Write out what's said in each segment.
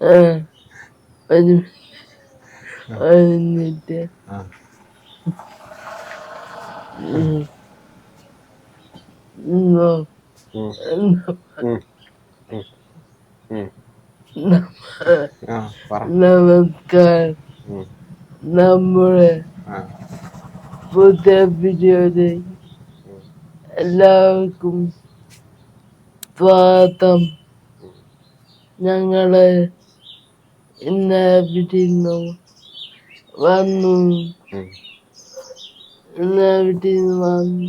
ആ നമസ്കാരം നമ്മുടെ പുതിയ വീഡിയോയിലേക്ക് എല്ലാവർക്കും സ്വാഗതം. ഞങ്ങൾ വീട്ടിൽ വന്നു. വീട്ടിൽ വന്നു.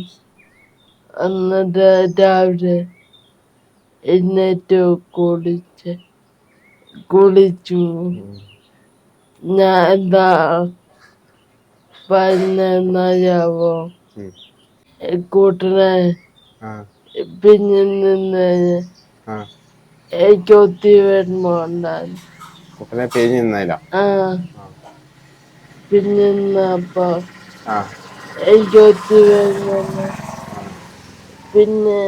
എന്നിട്ട് രാവിലെ എഴുന്നേറ്റ് കുളിച്ച് കുളിച്ചു. ഞാൻ എന്താ പറഞ്ഞറിയാവോ ഉം. കൂട്ടനെ ആ. പിന്നെ നിന്ന് എനിക്ക് ഒത്തിരി വരുമ്പോണ്ടായിരുന്നു കുട്ടനെ പേഞ്ഞ് നിന്നില്ല ആ. പിന്നെ നിന്നപ്പോ ആ. പിന്നെ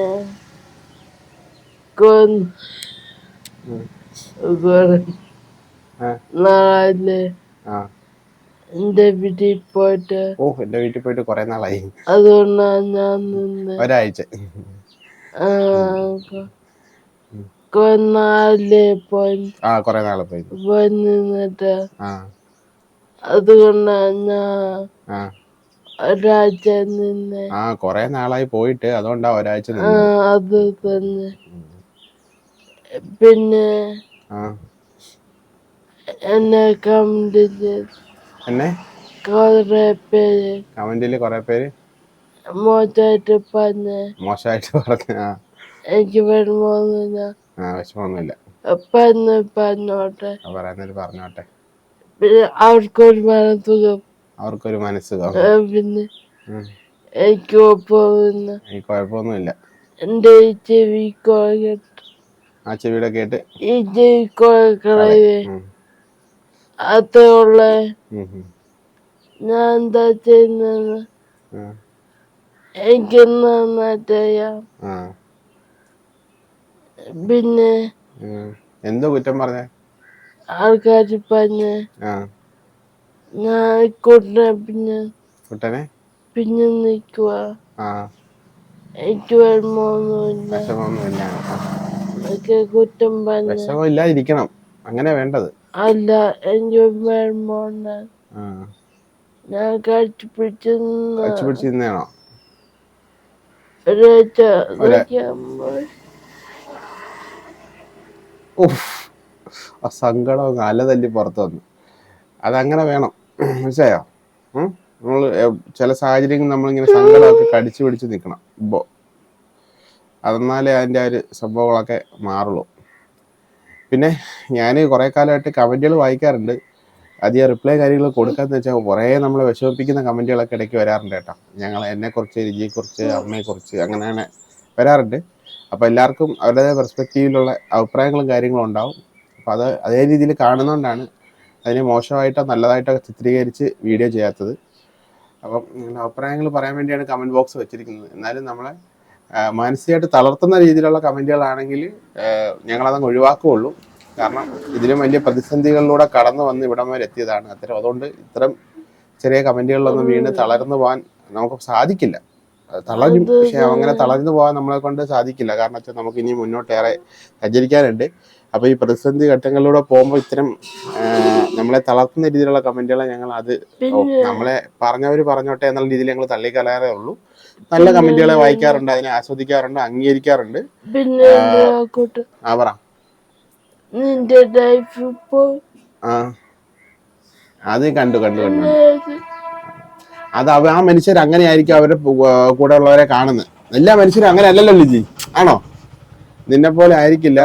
നാളെ എന്റെ വീട്ടിൽ പോയിട്ട് ഓ എന്റെ വീട്ടിൽ പോയിട്ട് കൊറേ നാളായി. അതുകൊണ്ടാണ് ഞാൻ ഒരാഴ്ച. കൊന്നാൽ ആ കുറെ നാളെ പോയി. നിന്നിട്ട് ആ. അതുകൊണ്ടാണ് ഞാൻ ആ. ഒരാഴ്ച നിന്ന്. ആ കുറെ നാളായി പോയിട്ട് അതുകൊണ്ടാ ഒരാഴ്ച ആ അത് തന്നെ. പിന്നെ ആ. എന്നെ കമന്റ് ചെയ്ത് എന്നെ? കുറെ പേര്. കമന്റിൽ കൊറേ പേര്? മോശമായിട്ട് പറഞ്ഞ്. മോശമായിട്ട് പറഞ്ഞു ആ. എനിക്ക് വരുമോന്നില്ല പറഞ്ഞ് പറഞ്ഞോട്ടെ? പിന്നെ അവർക്കൊരു മനസ്സുഖം. അവർക്കൊരു മനസ്സ് ആ, കാണും പിന്നെ. എനിക്ക് പോകുന്ന എനിക്ക് കുഴപ്പമൊന്നുമില്ല. എന്റെ ഈ ചെവി ആ ചെവിയുടെ കേട്ട് ഈ ചെവി കോഴക്കളയെ. ഞാൻ എന്താ ചെയ്യുന്നത്? എനിക്ക് നന്നായിട്ട് ചെയ്യാം. പിന്നെ. എന്തോ കുറ്റം പറഞ്ഞേ? ആൾക്കാർ പറഞ്ഞ് ഞാൻ കൂട്ടിനെ പിന്നെ കുട്ടനെ? പിന്നെ നിൽക്കുക എനിക്ക് ആ. ഒക്കെ കുറ്റം പറഞ്ഞ്. വിഷമം ഇല്ലാതിരിക്കണം അങ്ങനെ വേണ്ടത്. അല്ല എനിക്ക് വരുമോണ്ട ആ. ഞാൻ കഴിച്ചു പിടിച്ചു നിന്ന് കച്ചു പിടിച്ച് നിന്നേണോ ഒരാഴ്ച ആ സങ്കടം അല തല്ലി പുറത്തു വന്നു. അതങ്ങനെ വേണം. മനസ്സിലായോ? നമ്മൾ ചില സാഹചര്യങ്ങൾ നമ്മളിങ്ങനെ സങ്കടമൊക്കെ കടിച്ചു പിടിച്ച് നിൽക്കണം. ഇപ്പോൾ അതെന്നാലേ അതിന്റെ ആ ഒരു സംഭവങ്ങളൊക്കെ മാറുള്ളൂ. പിന്നെ ഞാൻ കുറേ കാലമായിട്ട് കമന്റുകൾ വായിക്കാറുണ്ട്. അധികം റിപ്ലൈ കാര്യങ്ങൾ കൊടുക്കാന്ന് വെച്ചാൽ കുറേ നമ്മളെ വിഷമിപ്പിക്കുന്ന കമന്റുകളൊക്കെ ഇടയ്ക്ക് വരാറുണ്ട് കേട്ടോ. ഞങ്ങൾ എന്നെക്കുറിച്ച് രുചിയെക്കുറിച്ച് അമ്മയെക്കുറിച്ച് അങ്ങനെ അങ്ങനെ വരാറുണ്ട്. അപ്പോൾ എല്ലാവർക്കും അവരുടെ പെർസ്പെക്റ്റീവിലുള്ള അഭിപ്രായങ്ങളും കാര്യങ്ങളും ഉണ്ടാവും. അപ്പോൾ അത് അതേ രീതിയിൽ കാണുന്നതുകൊണ്ടാണ് അതിനെ മോശമായിട്ടോ നല്ലതായിട്ടോ ചിത്രീകരിച്ച് വീഡിയോ ചെയ്യാത്തത്. അപ്പം നിങ്ങളുടെ അഭിപ്രായങ്ങൾ പറയാൻ വേണ്ടിയാണ് കമന്റ് ബോക്സ് വെച്ചിരിക്കുന്നത്. എന്നാലും നമ്മളെ മാനസികമായിട്ട് തളർത്തുന്ന രീതിയിലുള്ള കമന്റുകളാണെങ്കിൽ ഞങ്ങളതങ്ങ് ഒഴിവാക്കുകയുള്ളൂ. കാരണം ഇതിലും വലിയ പ്രതിസന്ധികളിലൂടെ കടന്നു വന്ന് ഇവിടം വരെ എത്തിയതാണ്. അത്തരം അതുകൊണ്ട് ഇത്തരം ചെറിയ കമന്റുകളിലൊന്നും വീണ് തളർന്നു പോകാൻ നമുക്ക് സാധിക്കില്ല. തളരും പക്ഷെ അങ്ങനെ തളർന്നു പോകാൻ നമ്മളെ കൊണ്ട് സാധിക്കില്ല. കാരണം വെച്ചാൽ നമുക്ക് ഇനി മുന്നോട്ടേറെ സഞ്ചരിക്കാനുണ്ട്. അപ്പോൾ ഈ പ്രതിസന്ധി ഘട്ടങ്ങളിലൂടെ പോകുമ്പോൾ ഇത്തരം നമ്മളെ തളർത്തുന്ന രീതിയിലുള്ള കമന്റുകളെ ഞങ്ങൾ അത് നമ്മളെ പറഞ്ഞവർ പറഞ്ഞോട്ടെ എന്നുള്ള രീതിയിൽ ഞങ്ങൾ തള്ളിക്കളയാറേ ഉള്ളൂ. നല്ല കമന്റുകളെ വായിക്കാറുണ്ട് അതിനെ ആസ്വദിക്കാറുണ്ട് അംഗീകരിക്കാറുണ്ട്. ആ പറ. അത് കണ്ടു കണ്ടു കണ്ടു. അത് അവ ആ മനുഷ്യർ അങ്ങനെ ആയിരിക്കും അവരുടെ കൂടെ ഉള്ളവരെ കാണുന്നത്. എല്ലാ മനുഷ്യരും അങ്ങനെ അല്ലല്ലോ ലിജി? ആണോ? നിന്നെ പോലെ ആയിരിക്കില്ല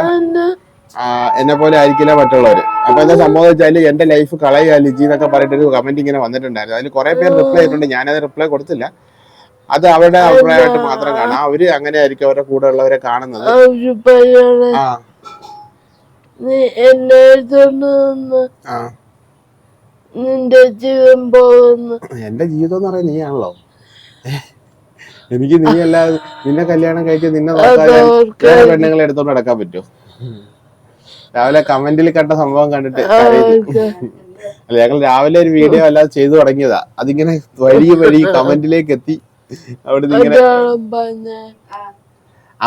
എന്നെ പോലെ ആയിരിക്കില്ല മറ്റുള്ളവര്. അപ്പൊ എന്താ സംഭവം വെച്ചാൽ എന്റെ ലൈഫ് കളയുക ലിജി എന്നൊക്കെ പറഞ്ഞിട്ട് ഒരു കമന്റ് ഇങ്ങനെ വന്നിട്ടുണ്ടായിരുന്നു. അതിൽ കുറെ പേര് റിപ്ലൈ ചെയ്തിട്ടുണ്ട്. ഞാനത് റിപ്ലൈ കൊടുത്തില്ല. അത് അവരുടെ അഭിപ്രായമായിട്ട് മാത്രം കാണാം. അവർ അങ്ങനെ ആയിരിക്കും അവരുടെ കൂടെ ഉള്ളവരെ കാണുന്നത് ആ നീ എന്നെ എടുത്തോണ്ട് നിന്ന് ആ നിന്റെ ജീവിതം പോകുന്നു. എന്റെ ജീവിതം എന്ന് പറയാൻ നീയാണല്ലോ. എനിക്ക് നീ അല്ലാതെ നിന്നെ കല്യാണം കഴിച്ച് നിന്നെ നോക്കാൻ ഞാൻ അതവർക്ക് വേറെ പെണ്ണുങ്ങളെ എടുത്തോണ്ട് നടക്കാൻ പറ്റുമോ രാവിലെ കമന്റിൽ കണ്ട സംഭവം കണ്ടിട്ട് കരയുന്നു. അല്ല ഞങ്ങൾ രാവിലെ ഒരു വീഡിയോ അല്ലാതെ ചെയ്തു തുടങ്ങിയതാ. അതിങ്ങനെ വഴി വഴി കമന്റിലേക്ക് എത്തി. അവിടുന്ന് ഇങ്ങനെ അതാണ് പറഞ്ഞ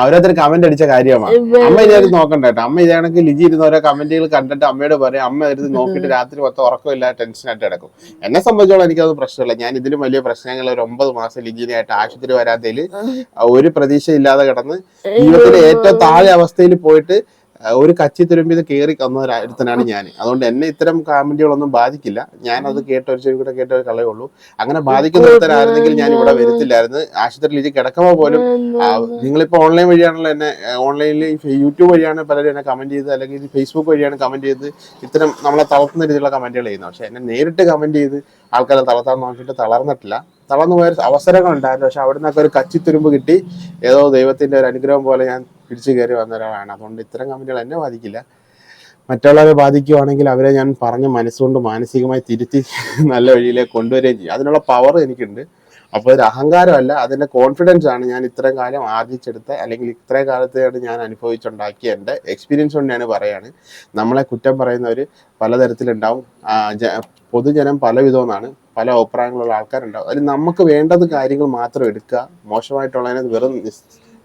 ഓരോരുത്തർ കമന്റ് അടിച്ച കാര്യമാണ്. അമ്മ ഇതായിട്ട് നോക്കണ്ട കേട്ടോ. അമ്മ ഇതാണെങ്കിൽ ലിജി ഇരുന്ന് ഓരോ കമന്റുകൾ കണ്ടിട്ട് അമ്മയോട് പറയും അമ്മ ഇരുന്ന് നോക്കിയിട്ട് രാത്രി മൊത്തം ഉറക്കമില്ല ടെൻഷനായിട്ട് കിടക്കും. എന്നെ സംബന്ധിച്ചോളം എനിക്കത് പ്രശ്നമില്ല. ഞാൻ ഇതിലും വലിയ പ്രശ്നങ്ങൾ ഒരു ഒമ്പത് മാസം ലിജിനായിട്ട് ആശുപത്രി വരാത്തതിൽ ഒരു പ്രതീക്ഷ ഇല്ലാതെ കിടന്ന് ജീവിതത്തിലെ ഏറ്റവും താഴെ അവസ്ഥയിൽ പോയിട്ട് ഒരു കച്ചി തുരുമ്പിത് കയറി വന്ന ഒരുത്തനാണ് ഞാൻ. അതുകൊണ്ട് എന്നെ ഇത്തരം കാമന്റുകളൊന്നും ബാധിക്കില്ല. ഞാൻ അത് കേട്ട ഒരു ചെവി കൂടെ കേട്ട ഒരു കളയുള്ളൂ അങ്ങനെ ബാധിക്കുന്ന ഒരുത്തരായിരുന്നെങ്കിൽ ഞാൻ ഇവിടെ വരത്തില്ലായിരുന്നു. ആശുപത്രിയിൽ ഇത് കിടക്കുമ്പോൾ പോലും നിങ്ങളിപ്പോൾ നിങ്ങളിപ്പോ ഓൺലൈൻ വഴിയാണല്ലോ എന്നെ ഓൺലൈനിൽ യൂട്യൂബ് വഴിയാണ് പലരും എന്നെ കമന്റ് ചെയ്ത് അല്ലെങ്കിൽ ഫേസ്ബുക്ക് വഴിയാണ് കമന്റ് ചെയ്ത് ഇത്തരം നമ്മളെ തളർത്തുന്ന രീതിയിലുള്ള കമന്റുകൾ ചെയ്യുന്നത്. പക്ഷെ എന്നെ നേരിട്ട് കമന്റ് ചെയ്ത് ആൾക്കാരെ തളർത്താൻ നോക്കിയിട്ട് തളർന്നിട്ടില്ല. തളർന്നു പോയ അവസരങ്ങൾ ഉണ്ടായിരുന്നു പക്ഷെ അവിടെ നിന്നൊക്കെ ഒരു കച്ചിത്തുരുമ്പ് കിട്ടി. ഏതോ ദൈവത്തിന്റെ ഒരു അനുഗ്രഹം പോലെ ഞാൻ പിടിച്ചു കയറി വന്ന ഒരാളാണ്. അതുകൊണ്ട് ഇത്തരം കമന്റുകൾ എന്നെ ബാധിക്കില്ല. മറ്റുള്ളവരെ ബാധിക്കുവാണെങ്കിൽ അവരെ ഞാൻ പറഞ്ഞ് മനസ്സുകൊണ്ട് മാനസികമായി തിരുത്തി നല്ല വഴിയിലേക്ക് കൊണ്ടുവരികയും ചെയ്യും. അതിനുള്ള പവർ എനിക്കുണ്ട്. അപ്പോൾ ഒരു അഹങ്കാരമല്ല അതിന്റെ കോൺഫിഡൻസ് ആണ് ഞാൻ ഇത്രയും കാലം ആർജിച്ചെടുത്ത അല്ലെങ്കിൽ ഇത്രയും കാലത്തെയാണ് ഞാൻ അനുഭവിച്ചുണ്ടാക്കിയ എന്റെ എക്സ്പീരിയൻസ് കൊണ്ടാണ് പറയുകയാണ്. നമ്മളെ കുറ്റം പറയുന്നവർ പലതരത്തിലുണ്ടാവും. പൊതുജനം പല വിധമെന്നാണ് പല അഭിപ്രായങ്ങളുള്ള ആൾക്കാരുണ്ടാവും. അതിൽ നമുക്ക് വേണ്ടത് കാര്യങ്ങൾ മാത്രം എടുക്കുക. മോശമായിട്ടുള്ളതിനെ വെറും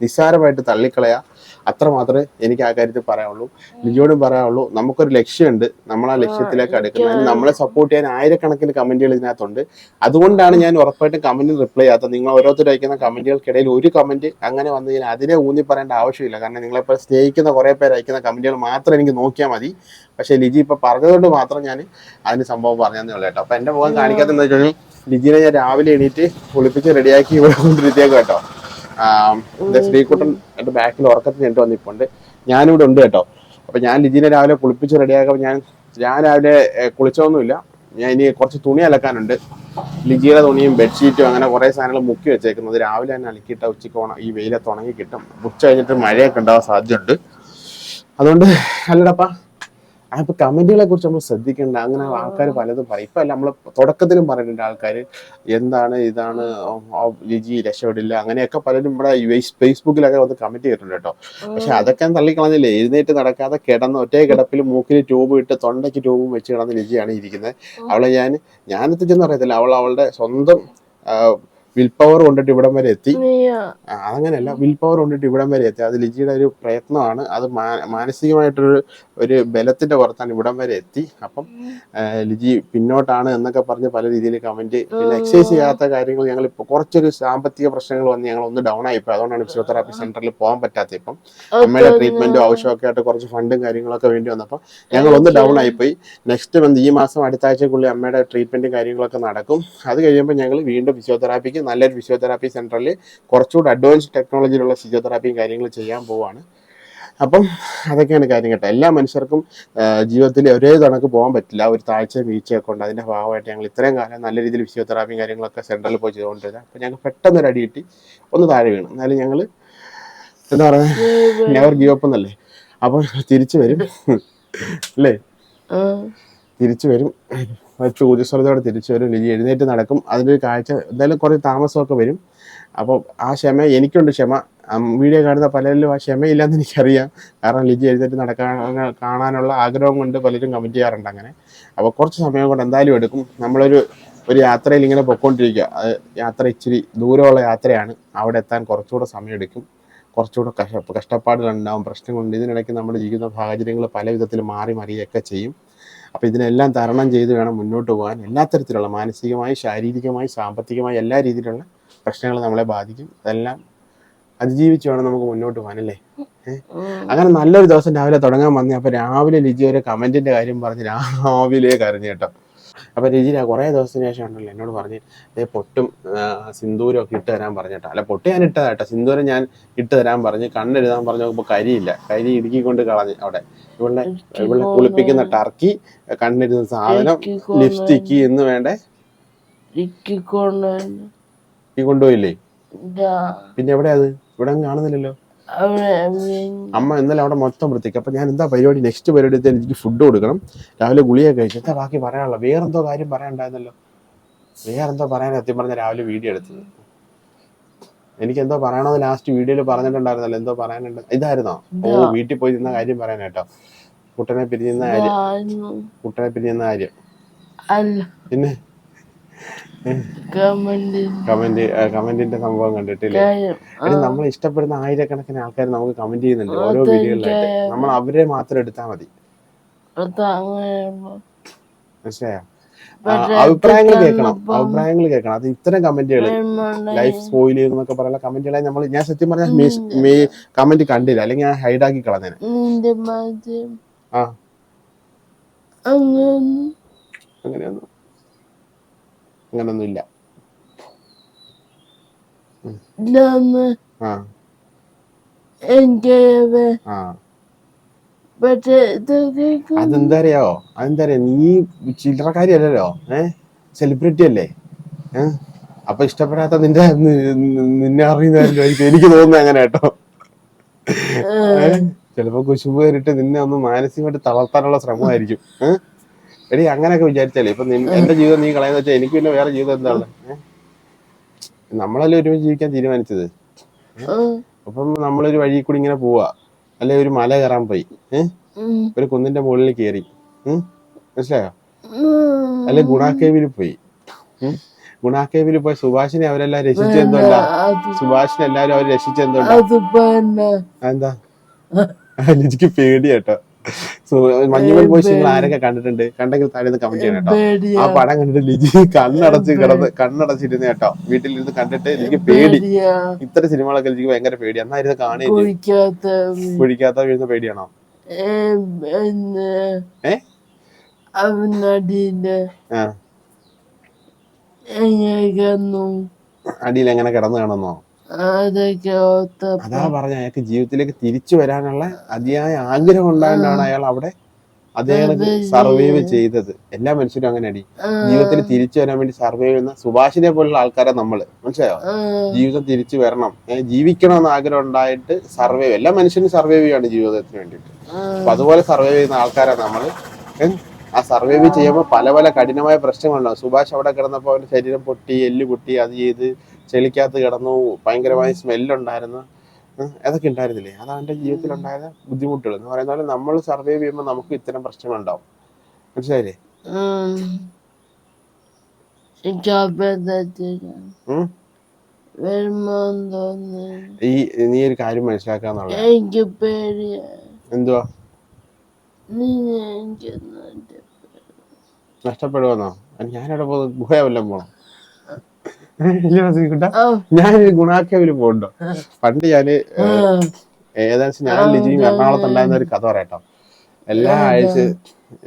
നിസ്സാരമായിട്ട് തള്ളിക്കളയുക. അത്ര മാത്രമേ എനിക്ക് ആ കാര്യത്തിൽ പറയാനുള്ളൂ. ലിജോടും പറയാനുള്ളൂ നമുക്കൊരു ലക്ഷ്യമുണ്ട്. നമ്മൾ ആ ലക്ഷ്യത്തിലേക്ക് അടുക്കുന്നത്. നമ്മളെ സപ്പോർട്ട് ചെയ്യാൻ ആയിരക്കണക്കിന് കമന്റുകൾ ഇതിനകത്തുണ്ട്. അതുകൊണ്ടാണ് ഞാൻ ഉറപ്പായിട്ടും കമന്റിന് റിപ്ലൈ ചെയ്യാത്തത്. നിങ്ങൾ ഓരോരുത്തർ അയക്കുന്ന കമന്റുകൾക്കിടയിൽ ഒരു കമന്റ് അങ്ങനെ വന്നു കഴിഞ്ഞാൽ അതിനെ ഊന്നി പറയേണ്ട ആവശ്യമില്ല. കാരണം നിങ്ങളെപ്പോൾ സ്നേഹിക്കുന്ന കുറേ പേര് അയക്കുന്ന കമന്റുകൾ മാത്രം എനിക്ക് നോക്കിയാൽ മതി. പക്ഷേ ലിജി ഇപ്പൊ പറഞ്ഞതുകൊണ്ട് മാത്രം ഞാൻ അതിന് സംഭവം പറഞ്ഞതെന്നേ ഉള്ളൂ കേട്ടോ. അപ്പൊ എന്റെ മുഖം കാണിക്കാത്ത വെച്ചാൽ ലിജിനെ ഞാൻ രാവിലെ എണീറ്റ് കുളിപ്പിച്ച് റെഡിയാക്കി ഇവിടെ കൊണ്ടിരുത്തിയേക്കും കേട്ടോ. ശ്രീകുട്ടൻ എന്റെ ബാക്കിൽ ഉറക്കത്തിന് എന്റെ വന്നിപ്പുണ്ട് ഞാനിവിടെ ഉണ്ട് കേട്ടോ. അപ്പൊ ഞാൻ ലിജിനെ രാവിലെ കുളിപ്പിച്ച് റെഡിയാക്കുമ്പോൾ ഞാൻ ഞാൻ രാവിലെ കുളിച്ചൊന്നുമില്ല ഞാൻ ഇനി കുറച്ച് തുണി അലക്കാനുണ്ട്. ലിജിയുടെ തുണിയും ബെഡ്ഷീറ്റും അങ്ങനെ കുറെ സാധനങ്ങൾ മുക്കി വെച്ചേക്കുന്നത് രാവിലെ തന്നെ അലക്കിയിട്ട ഉച്ചയ്ക്ക് ഓണം ഈ വെയിലത്ത് ഉണങ്ങി കിട്ടും ഉച്ച കഴിഞ്ഞിട്ട് മഴയൊക്കെ ഉണ്ടാവാൻ സാധ്യതയുണ്ട്. അതുകൊണ്ട് അല്ലടപ്പാ ആ ഇപ്പൊ കമന്റുകളെ കുറിച്ച് നമ്മൾ ശ്രദ്ധിക്കേണ്ട. അങ്ങനെ ആൾക്കാർ പലതും പറയും. ഇപ്പൊ നമ്മൾ തുടക്കത്തിലും പറയുന്നുണ്ട് ആൾക്കാർ എന്താണ് ഇതാണ്? ലിജി രക്ഷപ്പെടില്ല. അങ്ങനെയൊക്കെ പലരും ഇവിടെ ഫേസ്ബുക്കിലൊക്കെ വന്ന് കമന്റ് ചെയ്തിട്ടുണ്ട് കേട്ടോ. പക്ഷെ അതൊക്കെ തള്ളിക്കളഞ്ഞില്ല? എഴുന്നേറ്റ് നടക്കാതെ കിടന്ന് ഒറ്റ കിടപ്പിൽ മൂക്കിൽ ട്യൂബ് ഇട്ട് തൊണ്ടയ്ക്ക് ട്യൂബും വെച്ച് കിടന്ന് ലിജിയാണ് ഇരിക്കുന്നത്. അവളെ ഞാൻ ഞാനെത്തിച്ചെന്ന് ചെന്ന് അറിയത്തില്ല. അവൾ അവളുടെ സ്വന്തം വിൽ പവർ കൊണ്ടിട്ട് ഇവിടം വരെ എത്തി. നീയാ അതങ്ങനെയല്ല വിൽ പവർ കൊണ്ടിട്ട് ഇവിടം വരെ എത്തി. അത് ലിജിയുടെ ഒരു പ്രയത്നമാണ്. അത് മാനസികമായിട്ടൊരു ഒരു ബലത്തിന്റെ പുറത്താണ് ഇവിടം വരെ എത്തി. അപ്പം ലിജി പിന്നോട്ടാണ് എന്നൊക്കെ പറഞ്ഞ് പല രീതിയിൽ കമന്റ് പിന്നെ എക്സസൈസ് ചെയ്യാത്ത കാര്യങ്ങൾ ഞങ്ങൾ ഇപ്പോൾ കുറച്ചൊരു സാമ്പത്തിക പ്രശ്നങ്ങൾ വന്ന് ഞങ്ങൾ ഒന്ന് ഡൗൺ ആയിപ്പോയി അതുകൊണ്ടാണ് ഫിസിയോതെറാപ്പി സെന്ററിൽ പോകാൻ പറ്റാത്തത് ഇപ്പം. അമ്മയുടെ ട്രീറ്റ്മെന്റും ആവശ്യമൊക്കെ ആയിട്ട് കുറച്ച് ഫണ്ടും കാര്യങ്ങളൊക്കെ വേണ്ടി വന്നപ്പോൾ ഞങ്ങൾ ഒന്ന് ഡൗൺ ആയിപ്പോയി. നെക്സ്റ്റ് മന്ത് ഈ മാസം അടുത്ത ആഴ്ചക്കുള്ളിൽ അമ്മയുടെ ട്രീറ്റ്മെന്റും കാര്യങ്ങളൊക്കെ നടക്കും. അത് കഴിയുമ്പോൾ ഞങ്ങൾ വീണ്ടും ഫിസിയോതെറാപ്പിക്ക് നല്ലൊരു ഫിസിയോതെറാപ്പി സെന്ററിൽ കുറച്ചുകൂടി അഡ്വാൻസ്ഡ് ടെക്നോളജിയിലുള്ള ഫിസിയോതെറാപ്പിയും കാര്യങ്ങളും ചെയ്യാൻ പോവാണ്. അപ്പം അതൊക്കെയാണ് കാര്യം കേട്ടോ. എല്ലാ മനുഷ്യർക്കും ജീവിതത്തിൽ ഒരേ കണക്ക് പോകാൻ പറ്റില്ല. ഒരു താഴ്ച വീഴ്ചയൊക്കെ ഉണ്ട്. അതിന്റെ ഭാഗമായിട്ട് ഞങ്ങൾ ഇത്രയും കാലം നല്ല രീതിയിൽ ഫിസിയോതെറാപ്പിയും കാര്യങ്ങളൊക്കെ സെന്ററിൽ പോയി ചെയ്തുകൊണ്ടിരുന്നത്. അപ്പം ഞങ്ങൾക്ക് പെട്ടെന്ന് ഒരു അടി കിട്ടി. ഒന്ന് താഴെ വീണു. എന്നാലും ഞങ്ങൾ എന്താ പറയുക നെവർ ഗീവ് അപ്പ് എന്നല്ലേ? അപ്പം തിരിച്ചു വരും. അല്ലേ? തിരിച്ചു വരും. ഊർജസ്വലതയോടെ തിരിച്ചു വരും ലിജി എഴുന്നേറ്റ് നടക്കും. അതിന്റെ കാഴ്ച. എന്തായാലും കുറേ താമസമൊക്കെ വരും. അപ്പോൾ ആ ക്ഷമ എനിക്കുണ്ട് ക്ഷമ. വീഡിയോ കാണുന്ന പലരിലും ആ ക്ഷമയില്ലെന്ന് എനിക്കറിയാം. കാരണം ലിജി എഴുന്നേറ്റ് നടക്കാൻ കാണാനുള്ള ആഗ്രഹം കൊണ്ട് പലരും കമന്റ് ചെയ്യാറുണ്ട് അങ്ങനെ. അപ്പോൾ കുറച്ച് സമയം കൊണ്ട് എന്തായാലും എടുക്കും. നമ്മളൊരു ഒരു യാത്രയിൽ ഇങ്ങനെ പൊയ്ക്കൊണ്ടിരിക്കുക. അത് യാത്ര ഇച്ചിരി ദൂരമുള്ള യാത്രയാണ്. അവിടെ എത്താൻ കുറച്ചുകൂടെ സമയം എടുക്കും. കുറച്ചുകൂടെ കഷ്ട കഷ്ടപ്പാടുകളുണ്ടാവും പ്രശ്നങ്ങളുണ്ട്. ഇതിനിടയ്ക്ക് നമ്മുടെ ജീവിത സാഹചര്യങ്ങൾ പല വിധത്തിൽ മാറി മറിയൊക്കെ ചെയ്യും. അപ്പോൾ ഇതിനെല്ലാം തരണം ചെയ്ത് വേണം മുന്നോട്ട് പോകാൻ. എല്ലാ തരത്തിലുള്ള മാനസികമായി ശാരീരികമായി സാമ്പത്തികമായി എല്ലാ രീതിയിലുള്ള പ്രശ്നങ്ങൾ നമ്മളെ ബാധിക്കും. അതെല്ലാം അതിജീവിച്ച് വേണം നമുക്ക് മുന്നോട്ട് പോകാൻ അല്ലേ? അങ്ങനെ നല്ലൊരു ദിവസം രാവിലെ തുടങ്ങാൻ വന്നേ. അപ്പോൾ രാവിലെ ലിജി ഒരു കമന്റിന്റെ കാര്യം പറഞ്ഞ് രാവിലെ കരഞ്ഞു കേട്ടോ. അപ്പോൾ രചിന കുറേ ദിവസത്തിന് ശേഷം ഉണ്ടല്ലോ എന്നോട് പറഞ്ഞ് ദേ പൊട്ടും സിന്ദൂരം ഒക്കെ ഇട്ട് തരാൻ പറഞ്ഞിട്ടാ. അല്ല പൊട്ട് ഞാൻ ഇട്ടതാ കേട്ടോ. സിന്ദൂരം ഞാൻ ഇട്ട് തരാൻ പറഞ്ഞ് കണ്ണെഴുതാൻ പറഞ്ഞു നോക്കുമ്പോൾ കരിയില്ല. കരി ഇടുക്കിക്കൊണ്ട് കളഞ്ഞ് അവിടെ. ഇവിടെ ഇവിടെ കുളിപ്പിക്കുന്ന ടർക്കി കണ്ണെഴുതുന്ന സാധനം ലിപ്സ്റ്റിക്ക് എന്ന് വേണ്ടേ കൊണ്ടുപോയില്ലേ? പിന്നെ എവിടെയാ അത്? ഇവിടെ കാണുന്നില്ലല്ലോ. അമ്മ ഇന്നലെ അവിടെ മൊത്തം വൃത്തിക്ക്. അപ്പൊ ഞാൻ എന്താ പരിപാടി? നെക്സ്റ്റ് പരിപാടി എനിക്ക് ഫുഡ് കൊടുക്കണം. രാവിലെ ഗുളിയൊക്കെ കഴിച്ചു എന്താ ബാക്കി പറയാനുള്ള വേറെന്തോ കാര്യം പറയാനുണ്ടായിരുന്നല്ലോ. വേറെന്തോ പറയാൻ സത്യം പറഞ്ഞ രാവിലെ വീഡിയോ എടുത്തത്. എനിക്ക് എന്തോ പറയണോ ലാസ്റ്റ് വീഡിയോയിൽ പറഞ്ഞിട്ടുണ്ടായിരുന്നല്ലോ. എന്തോ പറയാനുണ്ട്. ഇതായിരുന്നോ? ഓ വീട്ടിൽ പോയി നിന്ന കാര്യം പറയാൻ കേട്ടോ. കുട്ടനെ പിരിഞ്ഞ കാര്യം. കുട്ടനെ പിരിഞ്ഞ കാര്യം. പിന്നെ? കമന്റ് കമന്റ് കമന്റിന്റെ സംഭവം കണ്ടിട്ടില്ലേ? നമ്മൾ ഇഷ്ടപ്പെടുന്ന ആയിരക്കണക്കിന് ആൾക്കാർ നമുക്ക് കമന്റ് ചെയ്യുന്നുണ്ട് ഓരോ വീഡിയോകളിലായിട്ട് നമ്മൾ അവരെ മാത്രം എടുത്താൽ മതി. മനസ്സിലായോ? അഭിപ്രായങ്ങൾ കേൾക്കണം. അഭിപ്രായങ്ങൾ കേൾക്കണം. അത് ഇത്തരം കമന്റുകൾ ലൈഫ് സ്പോയിൽ ചെയ്യുന്നൊക്കെ പറയുന്ന കമന്റുകളെ നമ്മൾ ഞാൻ സത്യം പറഞ്ഞാൽ കമന്റ് കണ്ടില്ല. അല്ലെങ്കിൽ ഞാൻ ഹൈഡാക്കി കളഞ്ഞേനെ. അങ്ങനെയൊന്നും അങ്ങനൊന്നും ഇല്ല ആ. അതെന്താ അറിയോ അതെന്താ അറിയാ നീ ചില്ലറക്കാരിയല്ലല്ലോ ഏ? സെലിബ്രിറ്റി അല്ലേ? ഏ? അപ്പൊ ഇഷ്ടപ്പെടാത്ത നിന്റെ നിന്നെ അറിയുന്നതായിരിക്കും. എനിക്ക് തോന്നുന്നത് അങ്ങനെ കേട്ടോ? ചിലപ്പോ കുശുമ്പ് കയറിട്ട് നിന്നെ ഒന്ന് മാനസികമായിട്ട് തളർത്താനുള്ള ശ്രമമായിരിക്കും. ഏഹ് എടി അങ്ങനെയൊക്കെ വിചാരിച്ചാലേ. ഇപ്പൊ എന്റെ ജീവിതം നീ കളയെന്ന് വെച്ചാൽ എനിക്ക് പിന്നെ വേറെ ജീവിതം എന്താണ്? നമ്മളല്ലേ ഒരുമിച്ച് ജീവിക്കാൻ തീരുമാനിച്ചത്? അപ്പം നമ്മളൊരു വഴി കൂടി ഇങ്ങനെ പോവാ. അല്ലെ ഒരു മല കയറാൻ പോയി. ഏഹ് ഒരു കുന്നിന്റെ മുകളിൽ കയറി? മനസ്സിലായോ? അല്ലെ ഗുണാക്കേവിൽ പോയി? ഗുണാക്കേവിൽ പോയി സുഭാഷിനെ അവരെല്ലാം രക്ഷിച്ച എന്തുകൊണ്ടാ? അത് സുഭാഷിനെ എല്ലാരും അവർ രക്ഷിച്ച എന്തുകൊണ്ടാ? അത് പിന്നെ അതെന്താ? എനിക്ക് പേടി കേട്ടോ സോ മഞ്ഞുമൽ ബോയ്സ് നിങ്ങൾ ആരൊക്കെ കണ്ടിട്ടുണ്ട്? കണ്ടെങ്കിൽ താഴെ കമന്റ് ചെയ്യണം കേട്ടോ. ആ പടം കണ്ടിട്ട് ലിജി കണ്ണടച്ച് കിടന്ന് കണ്ണടച്ചിരുന്ന കേട്ടോ. വീട്ടിലിരുന്ന് കണ്ടിട്ട് എനിക്ക് പേടി. ഇത്ര സിനിമകളൊക്കെ എനിക്ക് ഭയങ്കര പേടി. കാണുകയും കുളിക്കാത്ത കുഴിക്കാത്ത വീഴുന്ന പേടിയാണോ? ഏ, അടിയിൽ എങ്ങനെ കിടന്നു കാണുന്നോ? അതാ പറഞ്ഞ അയാൾക്ക് ജീവിതത്തിലേക്ക് തിരിച്ചു വരാനുള്ള അതിയായ ആഗ്രഹം ഉണ്ടായതാണ് അയാൾ അവിടെ. അദ്ദേഹം സർവൈവ് ചെയ്തത്. എല്ലാ മനുഷ്യരും അങ്ങനെ അടി ജീവിതത്തിൽ തിരിച്ചു വരാൻ വേണ്ടി സർവൈവ് ചെയ്യുന്ന സുഭാഷിനെ പോലുള്ള ആൾക്കാരെ നമ്മൾ. മനസ്സിലായോ? ജീവിതം തിരിച്ചു വരണം. ജീവിക്കണം എന്ന ആഗ്രഹം ഉണ്ടായിട്ട് സർവൈവ് എല്ലാ മനുഷ്യനും സർവൈവ് ചെയ്യാണ് ജീവിതത്തിന് വേണ്ടിട്ട് അപ്പൊ അതുപോലെ സർവൈവ് ചെയ്യുന്ന ആൾക്കാരാണ് നമ്മൾ? ആ സർവൈവ് ചെയ്യുമ്പോൾ പല പല കഠിനമായ പ്രശ്നങ്ങളുണ്ടാവും. സുഭാഷ് അവിടെ കിടന്നപ്പോൾ അവന്റെ ശരീരം പൊട്ടി എല്ല് പൊട്ടി അത് ചെയ്ത് ചെളിക്കകത്ത് കിടന്നു ഭയങ്കരമായ സ്മെല്ലുണ്ടായിരുന്നു അതൊക്കെ ഉണ്ടായിരുന്നില്ലേ? അതാണ് എന്റെ ജീവിതത്തിൽ ഉണ്ടായ ബുദ്ധിമുട്ടുകൾ. എന്ന് പറയുന്ന പോലെ നമ്മൾ സർവേ ചെയ്യുമ്പോൾ നമുക്ക് ഇത്തരം പ്രശ്നങ്ങളുണ്ടാവും. മനസ്സിലായില്ലേ? ഉം. എനിക്ക് അബദ്ധത്തില്ല ഉം? ഈ നീ ഒരു കാര്യം മനസ്സിലാക്കാന്നുള്ള എന്തുവാ? നഷ്ടപ്പെടുമെന്നോ? ഞാനവിടെ പോകുന്നത് ഗുഹയെല്ലാം പോണം? ഞാൻ ഗുണാക്കേവിൽ പോകണ്ടോ? പണ്ട് ഞാൻ ഏകദേശം ഞാൻ ലിജിയും എറണാകുളത്ത് ഉണ്ടായിരുന്ന ഒരു കഥ പറയട്ടോ. എല്ലാ ആഴ്ച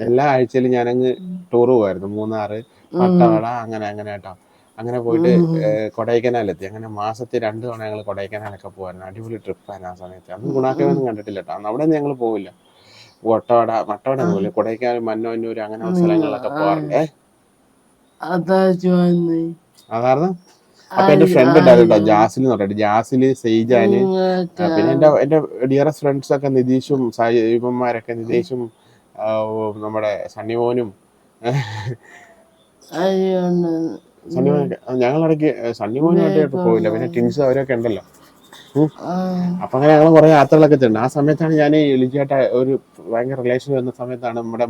എല്ലാ ആഴ്ചയിലും ഞാനങ്ങ് ടൂർ പോവായിരുന്നു. മൂന്നാറ് പട്ടവട അങ്ങനെ അങ്ങനെ കേട്ടോ. അങ്ങനെ പോയിട്ട് കൊടൈക്കനാലെത്തി. അങ്ങനെ മാസത്തിൽ രണ്ട് തവണ ഞങ്ങൾ കൊടൈക്കനാലൊക്കെ പോവായിരുന്നു. അടിപൊളി ട്രിപ്പായിരുന്നു ആ സമയത്ത്. അന്ന് ഗുണാക്കേവൊന്നും കണ്ടിട്ടില്ല കേട്ടോ. അന്ന് അവിടെ ഞങ്ങൾ പോവില്ല. വട്ടവട വട്ടവട പോലെ കൊടൈക്കാൻ മന്നോന്നൂർ അങ്ങനെ സ്ഥലങ്ങളിലൊക്കെ ചോദിച്ചു അതായിരുന്നു. അപ്പൊ എന്റെ ഫ്രണ്ട് ഉണ്ടായിരുന്നു ജാസിൽ എന്ന് പറഞ്ഞിട്ട്. ജാസിൽ സെയ്ജാന് പിന്നെ എന്റെ എന്റെ ഡിയറസ്റ്റ് ഫ്രണ്ട്സ് ഒക്കെ നിതീഷും സായിബന്മാരൊക്കെ നിതീഷും നമ്മുടെ സണ്ണിമോനും. സണ്ണിമോനൊക്കെ ഞങ്ങളിടയ്ക്ക് സണ്ണിമോനുമായിട്ട് പോയില്ല. പിന്നെ ടിൻസ് അവരൊക്കെ ഉണ്ടല്ലോ. അപ്പൊ അങ്ങനെ ഞങ്ങൾ കുറെ യാത്രകളൊക്കെ ചെയ്യുന്നത് ആ സമയത്താണ് ഞാൻ ലിജിയായിട്ട് ഒരു ഭയങ്കര റിലേഷൻ വരുന്ന സമയത്താണ് നമ്മുടെ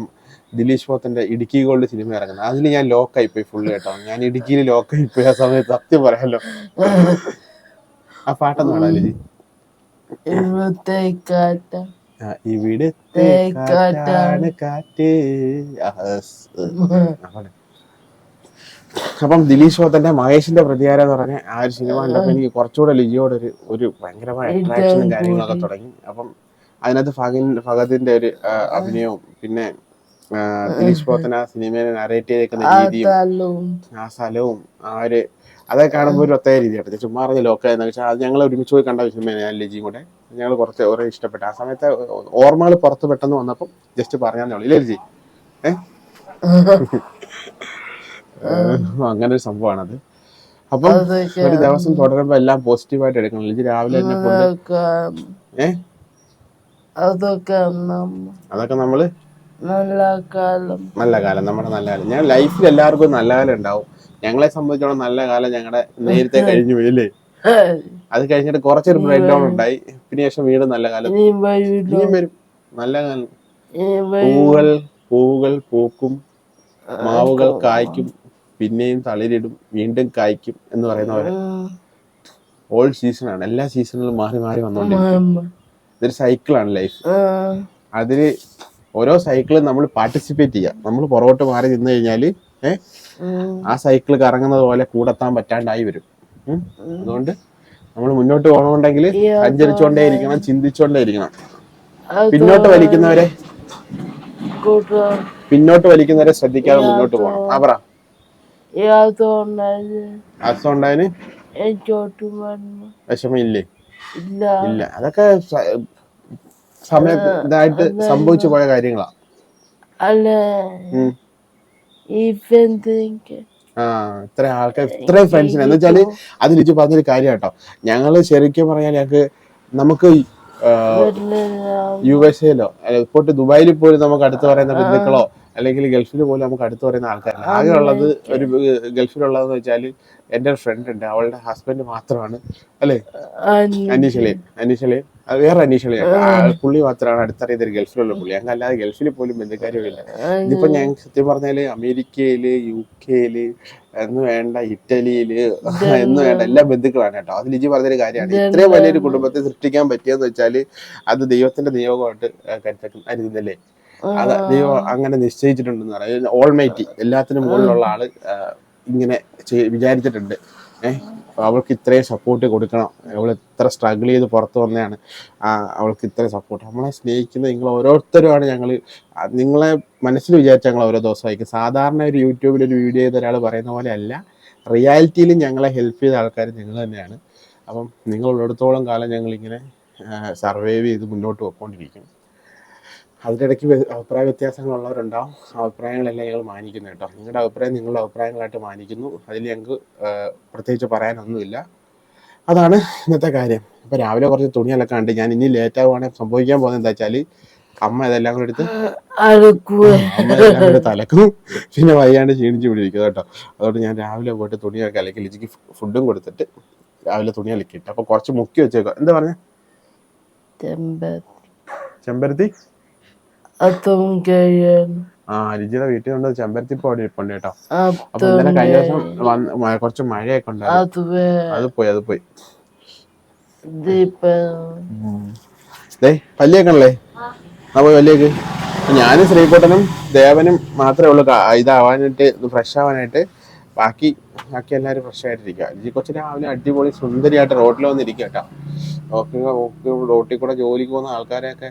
ദിലീഷ് പോത്തിന്റെ ഇടുക്കി ഗോൾഡ് സിനിമ ഇറങ്ങുന്നത്. അതിൽ ഞാൻ ലോക്കായി പോയി ഫുള്ള് കേട്ടോ. ഞാൻ ഇടുക്കിയിൽ ലോക്കായി പോയി ആ സമയത്ത് സത്യം പറയാലോ. ആ പാട്ടൊന്നും പാടാം ലിജി. ഇവിടുത്തെ കാറ്റാണ് കാറ്റ്. അപ്പം ദിലീഷ് ശോത്തന്റെ മഹേഷിന്റെ പ്രതികാരം എന്ന് പറഞ്ഞ ആ ഒരു സിനിമ കണ്ടപ്പോ എനിക്ക് കുറച്ചുകൂടെ ലിജിയോട് ഒരു ഒരു ഭയങ്കരമായ അട്രാക്ഷനും കാര്യങ്ങളൊക്കെ തുടങ്ങി. അപ്പം അതിനകത്ത് ഫഹദിൻ ഫഹദിന്റെ ഒരു അഭിനയവും പിന്നെ ദിലീഷ് പോത്തൻ ആ സിനിമയെ നരേറ്റ് ചെയ്തേക്കുന്ന രീതിയും ആ സ്ഥലവും ആ ഒരു അതൊക്കെ കാണുമ്പോൾ ഒരു ഒത്തേ രീതിയാണ് ചുമ്മാ പറഞ്ഞ ലോക്ക എന്ന് വെച്ചാൽ അത് ഞങ്ങൾ ഒരുമിച്ച് പോയി കണ്ട സിനിമയാണ് ഞാൻ ലിജിയും കൂടെ. ഞങ്ങൾ കുറച്ച് കുറെ ഇഷ്ടപ്പെട്ടു. ആ സമയത്ത് ഓർമ്മകൾ പുറത്ത് പെട്ടെന്ന് വന്നപ്പം ജസ്റ്റ് പറഞ്ഞാൽ ഉള്ളൂ. ഇല്ലേ ലിജി? ഏഹ് അങ്ങനെ ഒരു അത് അപ്പം ഒരു ദിവസം തുടരുമ്പോ എല്ലാം പോസിറ്റീവായിട്ട് എടുക്കണം. ലിജി രാവിലെ തന്നെ അതൊക്കെ അതൊക്കെ നമ്മ അതൊക്കെ നമ്മൾ നല്ല കാലം. നല്ല കാലം. നമ്മുടെ നല്ല കാലം. ഞങ്ങൾ ലൈഫിൽ എല്ലാവർക്കും നല്ല കാലം ഉണ്ടാവും. ഞങ്ങളെ സംബന്ധിച്ചോളം നല്ല കാലം ഞങ്ങളുടെ നേരത്തെ കഴിഞ്ഞു പോയില്ലേ അത് കഴിഞ്ഞിട്ട് കുറച്ചൊരു ബ്രേക്ക് ഡൗൺ ഉണ്ടായി. പിന്നെ ശേഷം വീണ്ടും നല്ല കാലം. ഇനിയും വരും. നല്ല കാലം. പൂവുകൾ പൂവുകൾ പൂക്കും മാവുകൾ കായ്ക്കും പിന്നെയും തളിരിടും വീണ്ടും കായ്ക്കും എന്ന് പറയുന്ന ഓൾ സീസൺ ആണ്. എല്ലാ സീസണിലും മാറി മാറി വന്നുകൊണ്ടിരിക്കും ഇതൊരു സൈക്കിളാണ് ലൈഫ് അതിൽ ഓരോ സൈക്കിളും നമ്മൾ പാർട്ടിസിപ്പേറ്റ് ചെയ്യാം. നമ്മൾ പുറകോട്ട് മാറി നിന്ന് കഴിഞ്ഞാൽ ആ. സൈക്കിൾ കറങ്ങുന്നത് പോലെ കൂടെത്താൻ പറ്റാണ്ടായി വരും. അതുകൊണ്ട് നമ്മൾ മുന്നോട്ട് പോകണമെന്നുണ്ടെങ്കിൽ സഞ്ചരിച്ചുകൊണ്ടേ ഇരിക്കണം ചിന്തിച്ചുകൊണ്ടേ ഇരിക്കണം പിന്നോട്ട് വലിക്കുന്നവരെ പിന്നോട്ട് വലിക്കുന്നവരെ ശ്രദ്ധിക്കാതെ മുന്നോട്ട് പോകണം ആ പറ. ഇല്ല. അതൊക്കെ സമയം ഇതായിട്ട് സംഭവിച്ചു പോയ കാര്യങ്ങളാ. ആ ഇത്ര ആൾക്കാർ ഇത്രയും ഫ്രണ്ട്സിന് എന്ന് വെച്ചാൽ അത് ലിജു പറഞ്ഞൊരു കാര്യം കേട്ടോ. ഞങ്ങൾ ശരിക്കും പറഞ്ഞാൽ ഞങ്ങക്ക് നമുക്ക് യു എസ് എയിലോ പോട്ട് ദുബായിൽ പോലും നമുക്ക് അടുത്ത് പറയുന്ന ബന്ധുക്കളോ അല്ലെങ്കിൽ ഗൾഫിൽ പോലും നമുക്ക് അടുത്ത് പറയുന്ന ആൾക്കാർ ആകെ ഉള്ളത് ഒരു ഗൾഫിലുള്ളതെന്ന് വെച്ചാൽ എന്റെ ഒരു ഫ്രണ്ട് ഉണ്ട്. അവളുടെ ഹസ്ബൻഡ് മാത്രമാണ്. അല്ലേ? അനീഷലയും അനീഷലയും വേറെ അനീഷലയും പുള്ളി മാത്രമാണ് അടുത്തറിയുന്ന ഒരു ഗൾഫിലുള്ള പുള്ളി. അങ്ങനെ അല്ലാതെ ഗൾഫിൽ പോലും ബന്ധുക്കാരും ഇല്ല ഇതിപ്പോ ഞാൻ സത്യം പറഞ്ഞാൽ അമേരിക്കയിൽ യു കെയിൽ എന്ന് വേണ്ട ഇറ്റലിയിൽ എന്ന് വേണ്ട എല്ലാ ബന്ധുക്കളാണ് കേട്ടോ. അത് ലിജി പറഞ്ഞൊരു കാര്യമാണ്. ഇത്രയും വലിയൊരു കുടുംബത്തെ സൃഷ്ടിക്കാൻ പറ്റിയെന്ന് വെച്ചാൽ അത് ദൈവത്തിന്റെ നിയോഗമായിട്ട് കരുതക്കും അരുതുന്നല്ലേ? അത് ദൈവം അങ്ങനെ നിശ്ചയിച്ചിട്ടുണ്ടെന്ന് പറയാം. ഓൾമൈറ്റി എല്ലാത്തിനും മുകളിലുള്ള ആൾ ഇങ്ങനെ വിചാരിച്ചിട്ടുണ്ട്. ഏഹ് അവൾക്ക് ഇത്രയും സപ്പോർട്ട് കൊടുക്കണം. അവൾ ഇത്ര സ്ട്രഗിൾ ചെയ്ത് പുറത്ത് വന്നതാണ്. അവൾക്ക് ഇത്രയും സപ്പോർട്ട് നമ്മളെ സ്നേഹിക്കുന്ന നിങ്ങൾ ഓരോരുത്തരുമാണ് ഞങ്ങൾ നിങ്ങളെ മനസ്സിൽ വിചാരിച്ച ഞങ്ങൾ ഓരോ ദിവസം അയക്കും സാധാരണ ഒരു യൂട്യൂബിൽ ഒരു വീഡിയോ ചെയ്ത ഒരാൾ പറയുന്ന പോലെ അല്ല. റിയാലിറ്റിയിൽ ഞങ്ങളെ ഹെൽപ്പ് ചെയ്ത ആൾക്കാർ നിങ്ങൾ തന്നെയാണ്. അപ്പം നിങ്ങൾ ഉള്ളിടത്തോളം കാലം ഞങ്ങളിങ്ങനെ സർവൈവ് ചെയ്ത് മുന്നോട്ട് പോയിക്കൊണ്ടിരിക്കും അതിനിടയ്ക്ക് അഭിപ്രായ വ്യത്യാസങ്ങളുള്ളവരുണ്ടാവും. അഭിപ്രായങ്ങളെല്ലാം ഞങ്ങൾ മാനിക്കുന്നു കേട്ടോ. നിങ്ങളുടെ അഭിപ്രായം നിങ്ങളുടെ അഭിപ്രായങ്ങളായിട്ട് മാനിക്കുന്നു. അതിൽ ഞങ്ങൾക്ക് പ്രത്യേകിച്ച് പറയാനൊന്നുമില്ല. അതാണ് ഇന്നത്തെ കാര്യം. ഇപ്പം രാവിലെ കുറച്ച് തുണിയെല്ലാം ഉണ്ട് ഞാൻ ഇനി ലേറ്റ് ആവുകയാണെങ്കിൽ സംഭവിക്കാൻ പോകുന്നത് എന്താ വെച്ചാൽ അമ്മ ഇതെല്ലാം കൂടെ എടുത്ത് അമ്മ ഇതെല്ലാം കൂടെ തലക്കും പിന്നെ വയ്യാണ്ട് ക്ഷീണിച്ച് പിടിക്കും കേട്ടോ. അതുകൊണ്ട് ഞാൻ രാവിലെ പോയിട്ട് തുണിയൊക്കെ അലക്കി ലിജിക്ക് ഫുഡും കൊടുത്തിട്ട് രാവിലെ തുണി അലക്കിയിട്ട് അപ്പൊ കുറച്ച് മുക്കി വെച്ചേക്കാം എന്താ പറഞ്ഞ? ചെമ്പരത്തി? ആ അരിജിയുടെ വീട്ടിൽ കൊണ്ട് ചെമ്പരത്തി ഇപ്പോൾ അവിടെ ഇരിപ്പുണ്ട് കേട്ടോ. അപ്പൊ ഇന്നലെ കഴിഞ്ഞ ദിവസം കുറച്ച് മഴയൊക്കെ ഉണ്ടായിരുന്നു. അത് പോയി അത് പോയി. പല്ലിയൊക്കെ പല്ലിയേക്കണല്ലേ ആ പോയി പല്ലിയേക്ക്. ഞാനും ശ്രീകുട്ടനും ദേവനും മാത്രമേ ഉള്ളൂ. ഇതാവാനായിട്ട് ഫ്രഷ് ആവാനായിട്ട്. ബാക്കി ബാക്കി എല്ലാരും ഫ്രഷ് ആയിട്ടിരിക്കുക ലിജി കൊച്ചു രാവിലെ അടിപൊളി സുന്ദരിയായിട്ട് റോഡിൽ വന്നിരിക്കുക കേട്ടോ. ഓക്കെ ഓക്കെ റോട്ടിൽ കൂടെ ജോലിക്ക് പോകുന്ന ആൾക്കാരെയൊക്കെ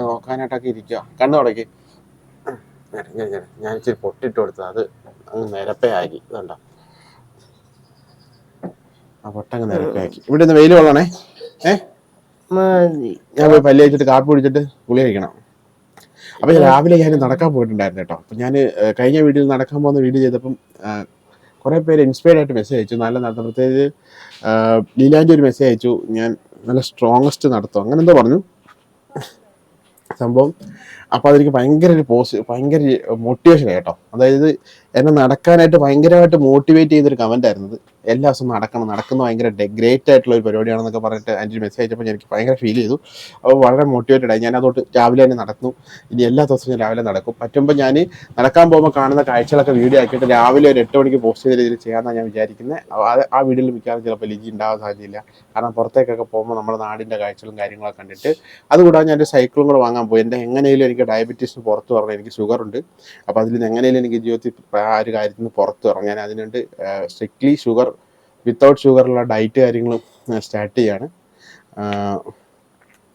നോക്കാനായിട്ടൊക്കെ ഇരിക്കുക കണ്ണു തുടക്കി. ഞാൻ ഇച്ചിരി പൊട്ടിട്ട് കൊടുത്തത്. അത് അങ്ങ് നിരപ്പയാക്കി. വേണ്ട ആ പൊട്ടങ്ങ് നിരപ്പയാക്കി. ഇവിടെ നിന്ന് വെയിൽ കൊള്ളണേ. ഏ? ഞാൻ പോയി പല്ല് കഴിച്ചിട്ട് കാപ്പി കുടിച്ചിട്ട് ഗുളി കഴിക്കണം. അപ്പൊ രാവിലെ ഞാൻ നടക്കാൻ പോയിട്ടുണ്ടായിരുന്നു കേട്ടോ. അപ്പം ഞാൻ കഴിഞ്ഞ വീഡിയോയിൽ നടക്കാൻ പോകുന്ന വീഡിയോ ചെയ്തപ്പം കുറെ പേര് ഇൻസ്പയർഡ് ആയിട്ട് മെസ്സേജ് അയച്ചു. നല്ല നടത്തം പ്രത്യേകിച്ച് ലീലാന്റെ ഒരു മെസ്സേജ് അയച്ചു. ഞാൻ നല്ല സ്ട്രോങ്സ്റ്റ് നടത്തും. അങ്ങനെ എന്തോ പറഞ്ഞു. സംഭവം. അപ്പൊ അതെനിക്ക് ഭയങ്കര ഒരു പോസ്റ്റ് ഭയങ്കര മോട്ടിവേഷൻ കേട്ടോ. അതായത് എന്നെ നടക്കാനായിട്ട് ഭയങ്കരമായിട്ട് മോട്ടിവേറ്റ് ചെയ്തൊരു കമന്റ് ആയിരുന്നു എല്ലാ ദിവസവും നടക്കണം നടക്കുന്നത് ഭയങ്കര ഗ്രേറ്റ് ആയിട്ടുള്ള ഒരു പരിപാടിയാണെന്നൊക്കെ പറഞ്ഞിട്ട് എന്റെ മെസ്സേജ് അയച്ചപ്പോൾ എനിക്ക് ഭയങ്കര ഫീൽ ചെയ്തു. അപ്പോൾ വളരെ മോട്ടിവേറ്റഡ് ആയി. ഞാൻ അതോട്ട് രാവിലെ തന്നെ നടന്നു. ഇനി എല്ലാ ദിവസവും ഞാൻ രാവിലെ നടക്കും. പറ്റുമ്പോൾ ഞാൻ നടക്കാൻ പോകുമ്പോൾ കാണുന്ന കാഴ്ചകളൊക്കെ വീഡിയോ ആക്കിയിട്ട് രാവിലെ ഒരു എട്ട് മണിക്ക് പോസ്റ്റ് ചെയ്ത രീതിയിൽ ചെയ്യാമെന്നാണ് ഞാൻ വിചാരിക്കുന്നത് ആ വീഡിയോയിൽ മിക്കവാറും ചിലപ്പോൾ ലിജി ഉണ്ടാകാൻ സാധ്യതയില്ല. കാരണം പുറത്തേക്കൊക്കെ പോകുമ്പോൾ നമ്മുടെ നാടിന്റെ കാഴ്ചകളും കാര്യങ്ങളൊക്കെ കണ്ടിട്ട് അതുകൂടാതെ ഞാൻ ഒരു സൈക്കിളും കൂടെ വാങ്ങാൻ പോയി. എന്റെ എങ്ങനെയും എനിക്ക് ഡയബറ്റീസിന് പുറത്ത് പറഞ്ഞു എനിക്ക് ഷുഗറുണ്ട് അപ്പോൾ അതിൽ എങ്ങനെയും എനിക്ക് ജീവിതത്തിൽ ആ ഒരു കാര്യത്തിൽ നിന്ന് പുറത്തു ഇറങ്ങാൻ അതിനുണ്ട്. സ്ട്രിക്ട്ലി ഷുഗർ വിത്തൗട്ട് ഷുഗറുള്ള ഡയറ്റ് കാര്യങ്ങളും സ്റ്റാർട്ട് ചെയ്യാണ്.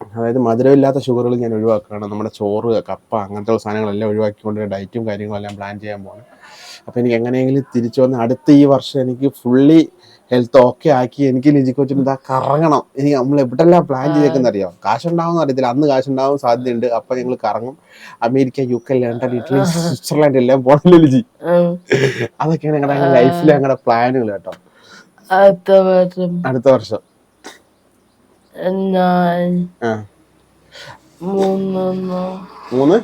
അതായത് മധുരമില്ലാത്ത ഷുഗറുകൾ ഞാൻ ഒഴിവാക്കുകയാണ്. നമ്മുടെ ചോറ് കപ്പ അങ്ങനത്തെ സാധനങ്ങളെല്ലാം ഒഴിവാക്കിക്കൊണ്ട് ഡയറ്റും കാര്യങ്ങളെല്ലാം പ്ലാൻ ചെയ്യാൻ പോകണം അപ്പോൾ എനിക്ക് എങ്ങനെയെങ്കിലും തിരിച്ചു വന്ന് അടുത്ത ഈ വർഷം എനിക്ക് ഫുള്ളി ഹെൽത്ത് ഓക്കെ ആക്കി എനിക്ക് ലിജി കോച്ചിന് ഇതാ കറങ്ങണം. ഇനി നമ്മൾ എവിടെല്ലാം പ്ലാൻ ചെയ്തേക്കുന്ന അറിയാം കാശുണ്ടാവും അറിയത്തില്ല. അന്ന് കാശുണ്ടാവും സാധ്യതയുണ്ട്. അപ്പൊ ഞങ്ങൾ കറങ്ങും. America U K London Italy Switzerland എല്ലാം പോകണല്ലോ ലിജി. അതൊക്കെയാണ് ഞങ്ങളുടെ ലൈഫിലെ ഞങ്ങളുടെ പ്ലാനുകൾ കേട്ടോ. അടുത്ത വർഷം. മൂന്ന്?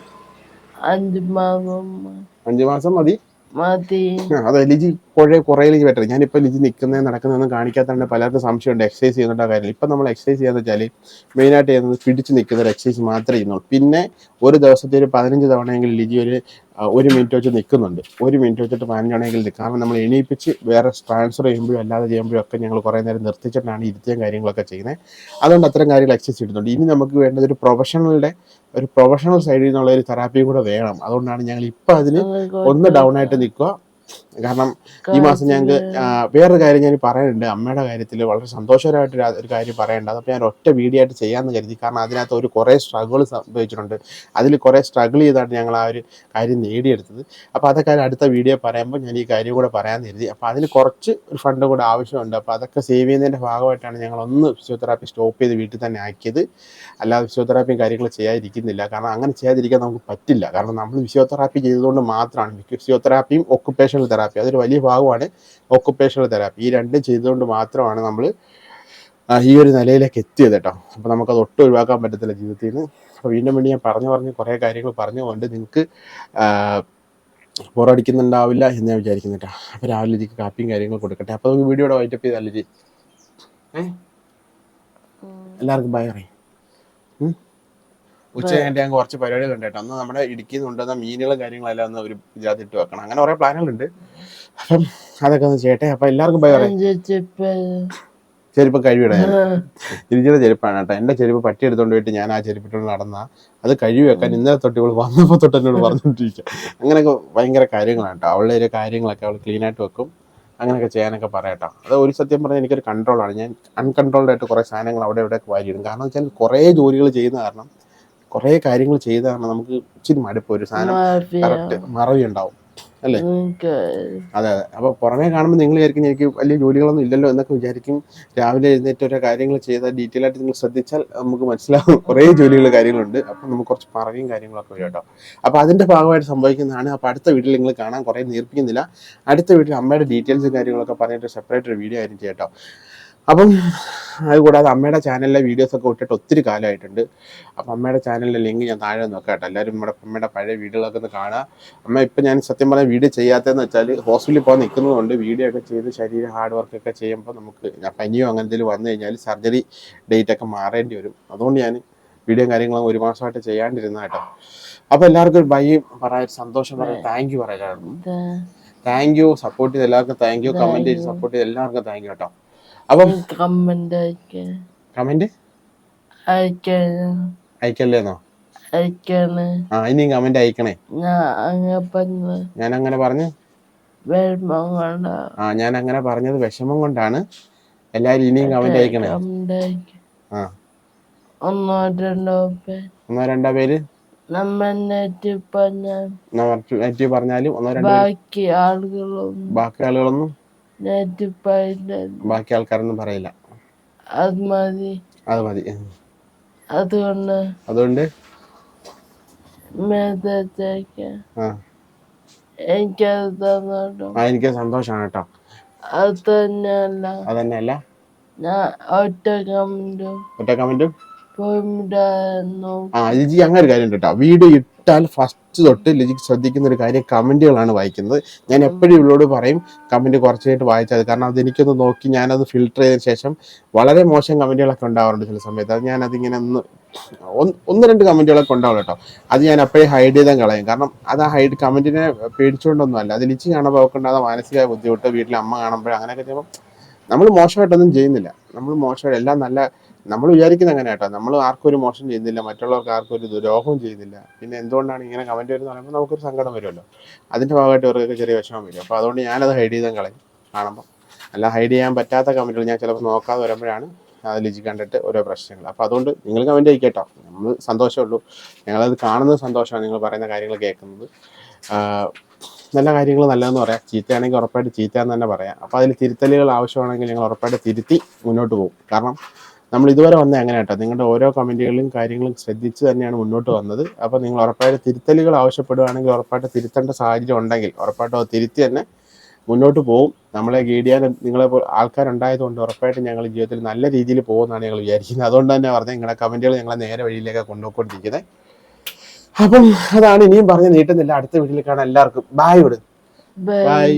അഞ്ചു മാസം മതി. മതി. അതെ ലിജി കുറെ കുറേ ലിജി പറ്റില്ല. ഞാനിപ്പോൾ ലിജി നിൽക്കുന്നത് നടക്കുന്നതെന്ന് കാണിക്കാത്തതുകൊണ്ട് പലർക്കും സംശയമുണ്ട്. എക്സസൈസ് ചെയ്യുന്നുണ്ടോ കാര്യം ഇപ്പം നമ്മൾ എക്സസൈസ് ചെയ്യാന്ന് മെയിൻ ആയിട്ട് ചെയ്യുന്നത് പിടിച്ച് നിൽക്കുന്ന ഒരു എക്സസൈസ് മാത്രമേ ചെയ്യുന്നുള്ളൂ. പിന്നെ ഒരു ദിവസത്തെ ഒരു പതിനഞ്ച് തവണയെങ്കിലും ലിജി ഒരു ഒരു മിനിറ്റ് വെച്ച് നിൽക്കുന്നുണ്ട്. ഒരു മിനിറ്റ് വെച്ചിട്ട് പതിനഞ്ച് തവണയെങ്കിലും നിൽക്കും. കാരണം നമ്മൾ എണീപ്പിച്ച് വേറെ ട്രാൻസ്ഫർ ചെയ്യുമ്പോഴും അല്ലാതെ ചെയ്യുമ്പോഴും ഒക്കെ ഞങ്ങൾ കുറേ നേരം നിർത്തിച്ചിട്ടാണ് ഇരുത്തിയും കാര്യങ്ങളൊക്കെ ചെയ്യുന്നത്. അതുകൊണ്ട് അത്തരം കാര്യങ്ങൾ എക്സസൈസ് ഇടുന്നുണ്ട് ഇനി നമുക്ക് വേണ്ടത് ഒരു പ്രൊഫഷണലിന്റെ ഒരു പ്രൊഫഷണൽ സൈഡിൽ നിന്നുള്ള ഒരു തെറാപ്പിയും കൂടെ വേണം. അതുകൊണ്ടാണ് ഞങ്ങൾ ഇപ്പം അതിന് ഒന്ന് ഡൗൺ ആയിട്ട് നിൽക്കുക. കാരണം ഈ മാസം ഞങ്ങൾക്ക് വേറൊരു കാര്യം ഞാൻ പറയാനുണ്ട്. അമ്മയുടെ കാര്യത്തിൽ വളരെ സന്തോഷകരമായിട്ട് ഒരു- കാര്യം പറയാനുണ്ട് അതപ്പോൾ ഞാൻ ഒറ്റ വീഡിയോ ആയിട്ട് ചെയ്യാമെന്ന് കരുതി. കാരണം അതിനകത്ത് ഒരു കുറേ സ്ട്രഗിൾ സംഭവിച്ചിട്ടുണ്ട്. അതിൽ കുറേ സ്ട്രഗിൾ ചെയ്താണ് ഞങ്ങൾ ആ ഒരു കാര്യം നേടിയെടുത്തത്. അപ്പോൾ അതൊക്കെ അടുത്ത വീഡിയോ പറയുമ്പോൾ ഞാൻ ഈ കാര്യം കൂടെ പറയാമെന്ന് കരുതി. അപ്പോൾ അതിന് കുറച്ച് ഒരു ഫണ്ട് കൂടെ ആവശ്യമുണ്ട്. അപ്പോൾ അതൊക്കെ സേവ് ചെയ്യുന്നതിന്റെ ഭാഗമായിട്ടാണ് ഞങ്ങൾ ഒന്ന് ഫിസിയോതെറാപ്പി സ്റ്റോപ്പ് ചെയ്ത് വീട്ടിൽ തന്നെ ആക്കിയത്. അല്ലാതെ ഫിസിയോതെറാപ്പിയും കാര്യങ്ങൾ ചെയ്യാതിരിക്കുന്നില്ല. കാരണം അങ്ങനെ ചെയ്യാതിരിക്കാൻ നമുക്ക് പറ്റില്ല. കാരണം നമ്മൾ ഫിസിയോതെറാപ്പി ചെയ്തതുകൊണ്ട് മാത്രമാണ്. ഫിസിയോതെറാപ്പിയും ഒക്കുപ്പേഷണൽ തെറാപ്പി അതൊരു വലിയ ഭാഗമാണ് ഓക്കുപ്പേഷണൽ തെറാപ്പി ഈ രണ്ടും ചെയ്തുകൊണ്ട് മാത്രമാണ് നമ്മൾ ഈ ഒരു നിലയിലേക്ക് എത്തിയത് കേട്ടോ. അപ്പോൾ നമുക്കത് ഒട്ടും ഒഴിവാക്കാൻ പറ്റത്തില്ല ജീവിതത്തിൽ നിന്ന് അപ്പോൾ വീണ്ടും വീണ്ടും ഞാൻ പറഞ്ഞു പറഞ്ഞ് കുറേ കാര്യങ്ങൾ പറഞ്ഞുകൊണ്ട് നിങ്ങൾക്ക് ബോറടിക്കുന്നുണ്ടാവില്ല എന്ന് ഞാൻ വിചാരിക്കുന്നു കേട്ടോ. അപ്പോൾ രാവിലെ ഇതിക്ക് കാപ്പിയും കാര്യങ്ങളും കൊടുക്കട്ടെ. അപ്പോൾ നമുക്ക് വീഡിയോയുടെ വൈറ്റപ്പ് ചെയ്താലും ഏ? എല്ലാവർക്കും ബൈ പറയും. ഉച്ച കഴിഞ്ഞിട്ട് ഞാൻ കുറച്ച് പരിപാടികൾ ഉണ്ട് കേട്ടോ. അന്ന് നമ്മുടെ ഇടുക്കിയിൽ നിന്ന് കൊണ്ടുവന്ന മീനുകളും കാര്യങ്ങളെല്ലാം ഒന്ന് ഒരു ഇതിനകത്ത് ഇട്ട് വെക്കണം. അങ്ങനെ കുറെ പ്ലാനുകളുണ്ട്. അപ്പം അതൊക്കെ ഒന്ന് ചെയ്യട്ടെ. അപ്പൊ എല്ലാവർക്കും ബൈ പറയാം. ചെരുപ്പ്. കഴിവിടെ തിരിച്ചുള്ള ചെരുപ്പാണ് കേട്ടോ. എന്റെ ചെരുപ്പ് പട്ടി എടുത്തോണ്ട് പോയിട്ട് ഞാൻ ആ ചെരുപ്പിട്ടോട് നടന്ന. അത് കഴിവ് വെക്കാൻ ഇന്നലെ തൊട്ട് ഇവൾ വന്നപ്പോൾ തൊട്ട് എന്നോട് പറഞ്ഞുകൊണ്ടിരിക്കുക അങ്ങനെയൊക്കെ ഭയങ്കര കാര്യങ്ങളാണ് കേട്ടോ. അവളുടെ ഒരു കാര്യങ്ങളൊക്കെ അവൾ ക്ലീൻ ആയിട്ട് വെക്കും. അങ്ങനെയൊക്കെ ചെയ്യാനൊക്കെ പറയട്ടോ അത് ഒരു സത്യം പറഞ്ഞാൽ എനിക്കൊരു കൺട്രോളാണ് ഞാൻ അൺകൺട്രോൾഡ് ആയിട്ട് കുറേ സാധനങ്ങൾ അവിടെ ഇവിടെ വാരിയിടും. കാരണം വെച്ചാൽ കുറേ ജോലികൾ ചെയ്യുന്ന കാരണം കുറേ കാര്യങ്ങൾ ചെയ്ത കാരണം നമുക്ക് ഇച്ചിരി മടുപ്പ് ഒരു സാധനം കറക്റ്റ് മറവി ഉണ്ടാവും അല്ലേ? അതെ അതെ. അപ്പൊ പുറമേ കാണുമ്പോൾ നിങ്ങൾ വിചാരിക്കും എനിക്ക് വലിയ ജോലികളൊന്നും ഇല്ലല്ലോ എന്നൊക്കെ വിചാരിക്കും. രാവിലെ എഴുന്നേറ്റ് ഓരോ കാര്യങ്ങൾ ചെയ്താൽ ഡീറ്റെയിൽ ആയിട്ട് നിങ്ങൾ ശ്രദ്ധിച്ചാൽ നമുക്ക് മനസ്സിലാവും കുറേ ജോലികൾ കാര്യങ്ങളുണ്ട്. അപ്പം നമുക്ക് കുറച്ച് പറയും കാര്യങ്ങളൊക്കെ വരും കേട്ടോ. അപ്പൊ അതിന്റെ ഭാഗമായിട്ട് സംഭവിക്കുന്നതാണ്. അപ്പൊ അടുത്ത വീട്ടിൽ നിങ്ങൾ കാണാൻ കുറേ നീർപ്പിക്കുന്നില്ല. അടുത്ത വീട്ടിൽ അമ്മയുടെ ഡീറ്റെയിൽസും കാര്യങ്ങളൊക്കെ പറഞ്ഞിട്ട് സെപ്പറേറ്റ് ഒരു വീഡിയോ ആയിരിക്കും ചെയ്യട്ടോ അപ്പം അതുകൂടാതെ അമ്മയുടെ ചാനലിലെ വീഡിയോസൊക്കെ ഇട്ടിട്ട് ഒത്തിരി കാലമായിട്ടുണ്ട്. അപ്പം അമ്മയുടെ ചാനലിലെ ലിങ്ക് ഞാൻ താഴെ നോക്കാം കേട്ടോ. എല്ലാവരും നമ്മുടെ അമ്മയുടെ പഴയ വീഡിയോകളൊക്കെ ഒന്ന് കാണുക അമ്മ ഇപ്പം ഞാൻ സത്യം പറഞ്ഞാൽ വീഡിയോ ചെയ്യാത്തതെന്ന് വെച്ചാൽ ഹോസ്പിറ്റലിൽ പോകാൻ നിൽക്കുന്നതുകൊണ്ട് വീഡിയോ ഒക്കെ ചെയ്ത് ശരീരം ഹാർഡ് വർക്കൊക്കെ ചെയ്യുമ്പോൾ നമുക്ക് ഞാൻ പനിയോ അങ്ങനെ എന്തെങ്കിലും വന്നു കഴിഞ്ഞാൽ സർജറി ഡേറ്റ് ഒക്കെ മാറേണ്ടി വരും. അതുകൊണ്ട് ഞാൻ വീഡിയോ കാര്യങ്ങളും ഒരു മാസമായിട്ട് ചെയ്യാണ്ടിരുന്ന കേട്ടോ. അപ്പോൾ എല്ലാവർക്കും ഒരു ബൈ പറയാൻ സന്തോഷം പറയാം താങ്ക് യു പറയാം താങ്ക് യു സപ്പോർട്ട് ചെയ്ത് എല്ലാവർക്കും താങ്ക് യു കമന്റ് ചെയ്ത് സപ്പോർട്ട് ചെയ്ത് എല്ലാവർക്കും താങ്ക് യു കേട്ടോ. അപ്പം കമന്റ് അയക്കല്ലേന്നോ? ആ ഇനി കമന്റ് അയക്കണേ. ഞാൻ അങ്ങനെ പറഞ്ഞ ആ ഞാൻ അങ്ങനെ പറഞ്ഞത് വിഷമം കൊണ്ടാണ്. എല്ലാരും ഇനിയും കമന്റ് അയക്കണേ. ആ. ഒന്നോ രണ്ടോ ഒന്നോ രണ്ടോ പേര്? പറഞ്ഞാലും ഒന്നോ രണ്ടോ ബാക്കി ആളുകളൊന്നും ബാക്കി ആളുകളൊന്നും ബാക്കി ആൾക്കാരൊന്നും പറയില്ല. അത് മതി. അത് മതി. അതുകൊണ്ട് അതുകൊണ്ട്? എനിക്ക് സന്തോഷമാണ് കേട്ടോ അത് തന്നെയല്ല. അത് തന്നെയല്ല? ഞാൻ ഒറ്റ കമന്റും ഒറ്റ കമന്റും ആ ലിജി അങ്ങനെ ഒരു കാര്യം കേട്ടോ. വീട് ഇട്ടാൽ ഫസ്റ്റ് തൊട്ട് ലിജിക്ക് ശ്രദ്ധിക്കുന്ന ഒരു കാര്യം കമന്റുകളാണ് വായിക്കുന്നത്. ഞാൻ എപ്പോഴും ഇവളോട് പറയും കമന്റ് കുറച്ചായിട്ട് വായിച്ചാൽ വായിച്ചത് കാരണം അത് എനിക്കൊന്ന് നോക്കി ഞാനത് ഫിൽട്ടർ ചെയ്തതിന് ശേഷം വളരെ മോശം കമന്റുകളൊക്കെ ഉണ്ടാവാറുണ്ട് ചില സമയത്ത്. അത് ഞാൻ അതിങ്ങനെ ഒന്ന് ഒന്ന് രണ്ട് കമന്റുകളൊക്കെ ഉണ്ടാവും കേട്ടോ. അത് ഞാൻ അപ്പോഴേ ഹൈഡ് ചെയ്താൽ കളയും. കാരണം അത് ആ ഹൈഡ് കമന്റിനെ പേടിച്ചുകൊണ്ടൊന്നും അല്ല അത് ലിച്ചി കാണുമ്പോൾ അവർക്ക് ഉണ്ടാകുന്ന മാനസിക ബുദ്ധിമുട്ട് വീട്ടിൽ അമ്മ കാണുമ്പോൾ അങ്ങനെയൊക്കെ ചെയ്യുമ്പോൾ നമ്മൾ മോശമായിട്ടൊന്നും ചെയ്യുന്നില്ല. നമ്മൾ മോശമായിട്ട് എല്ലാം നല്ല നമ്മൾ വിചാരിക്കുന്ന അങ്ങനെ കേട്ടോ. നമ്മൾ ആർക്കും ഒരു മോശം ചെയ്യുന്നില്ല മറ്റുള്ളവർക്ക് ആർക്കും ഒരു ദുരോഹവും ചെയ്യുന്നില്ല. പിന്നെ എന്തുകൊണ്ടാണ് ഇങ്ങനെ കമന്റ് വരുന്നത് പറയുമ്പോൾ നമുക്കൊരു സങ്കടം വരുമല്ലോ. അതിന്റെ ഭാഗമായിട്ട് ഇവർക്കൊക്കെ ചെറിയ വിഷമം വരും. അപ്പോൾ അതുകൊണ്ട് ഞാനത് ഹൈഡ് ചെയ്താൽ കളയും. കാണുമ്പോൾ അല്ല ഹൈഡ് ചെയ്യാൻ പറ്റാത്ത കമന്റുകൾ ഞാൻ ചിലപ്പോൾ നോക്കാതെ വരുമ്പോഴാണ് ലിജി കണ്ടിട്ട് ഓരോ പ്രശ്നങ്ങൾ. അപ്പോൾ അതുകൊണ്ട് നിങ്ങൾ കമന്റ് ചെയ്യിക്കട്ടോ നമ്മൾ സന്തോഷമുള്ളൂ ഞങ്ങളത് കാണുന്നത് സന്തോഷമാണ് നിങ്ങൾ പറയുന്ന കാര്യങ്ങൾ കേൾക്കുന്നത്. നല്ല കാര്യങ്ങൾ നല്ലതെന്ന് പറയാം. ചീത്തയാണെങ്കിൽ ഉറപ്പായിട്ട് ചീത്തയെന്ന് തന്നെ പറയാം. അപ്പോൾ അതിൽ തിരുത്തലുകൾ ആവശ്യമാണെങ്കിൽ ഞങ്ങൾ ഉറപ്പായിട്ട് തിരുത്തി മുന്നോട്ട് പോകും. കാരണം നമ്മൾ ഇതുവരെ വന്നത് അങ്ങനെ കേട്ടോ. നിങ്ങളുടെ ഓരോ കമന്റുകളും കാര്യങ്ങളും ശ്രദ്ധിച്ച് തന്നെയാണ് മുന്നോട്ട് വന്നത്. അപ്പോൾ നിങ്ങൾ ഉറപ്പായിട്ട് തിരുത്തലുകൾ ആവശ്യപ്പെടുകയാണെങ്കിൽ ഉറപ്പായിട്ട് തിരുത്തേണ്ട സാഹചര്യം ഉണ്ടെങ്കിൽ ഉറപ്പായിട്ടും അത് തിരുത്തി തന്നെ മുന്നോട്ട് പോകും നമ്മളെ ഗൈഡ് ചെയ്യാൻ നിങ്ങളെ ആൾക്കാർ ആൾക്കാരുണ്ടായതുകൊണ്ട് ഉറപ്പായിട്ടും ഞങ്ങൾ ജീവിതത്തിൽ നല്ല രീതിയിൽ പോകുമെന്നാണ് ഞങ്ങൾ വിചാരിക്കുന്നത്. അതുകൊണ്ട് തന്നെ പറഞ്ഞത് നിങ്ങളുടെ കമന്റുകൾ ഞങ്ങളെ നേരെ വഴിയിലേക്ക് കൊണ്ടുപോയിക്കൊണ്ടിരിക്കുന്നത് അപ്പം അതാണ് ഇനിയും പറഞ്ഞ് നീട്ടുന്നില്ല. അടുത്ത വീട്ടിൽ കാണാൻ എല്ലാവർക്കും ബായ് വിട് ബൈ